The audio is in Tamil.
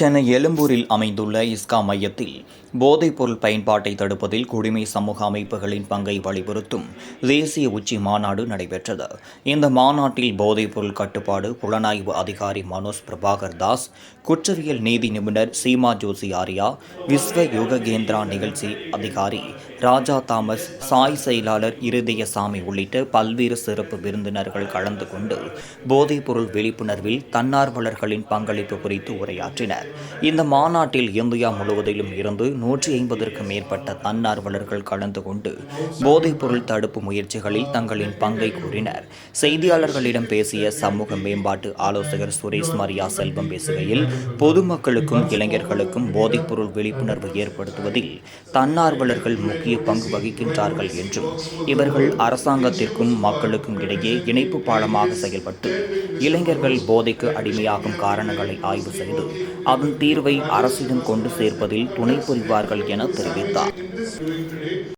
சென்னை எழும்பூரில் அமைந்துள்ள இஸ்கா மையத்தில் போதைப்பொருள் பயன்பாட்டை தடுப்பதில் குடிமை சமூக அமைப்புகளின் பங்கை வலியுறுத்தும் தேசிய உச்சி மாநாடு நடைபெற்றது. இந்த மாநாட்டில் போதைப்பொருள் கட்டுப்பாடு புலனாய்வு அதிகாரி மனோஜ் பிரபாகர் தாஸ் குற்றவியல் நீதி நிபுணர் சீமா ஜோசி ஆரியா விஸ்வ யோககேந்திரா நிகழ்ச்சி அதிகாரி ராஜா தாமஸ் சாய் செயலாளர் இருதயசாமி உள்ளிட்ட பல்வேறு சிறப்பு விருந்தினர்கள் கலந்து கொண்டு போதைப்பொருள் விழிப்புணர்வில் தன்னார்வலர்களின் பங்களிப்பு குறித்து உரையாற்றினர். இந்த மாநாட்டில் இந்தியா முழுவதிலும் இருந்து நூற்றி ஐம்பதற்கும் மேற்பட்ட தன்னார்வலர்கள் கலந்து கொண்டு போதைப்பொருள் தடுப்பு முயற்சிகளில் தங்களின் பங்கை கூறினர். செய்தியாளர்களிடம் பேசிய சமூக மேம்பாட்டு ஆலோசகர் சுரேஷ் மரியா செல்வம் பேசுகையில் பொதுமக்களுக்கும் இளைஞர்களுக்கும் போதைப்பொருள் விழிப்புணர்வு ஏற்படுத்துவதில் தன்னார்வலர்கள் முக்கிய பங்கு வகிக்கின்றார்கள் என்றும் இவர்கள் அரசாங்கத்திற்கும் மக்களுக்கும் இடையே இணைப்பு பாலமாக செயல்பட்டு இளைஞர்கள் போதைக்கு அடிமையாகும் காரணங்களை ஆய்வு செய்து அதன் தீர்வை அரசிடம் கொண்டு சேர்ப்பதில் துணை புரிவார்கள் என தெரிவித்தார்.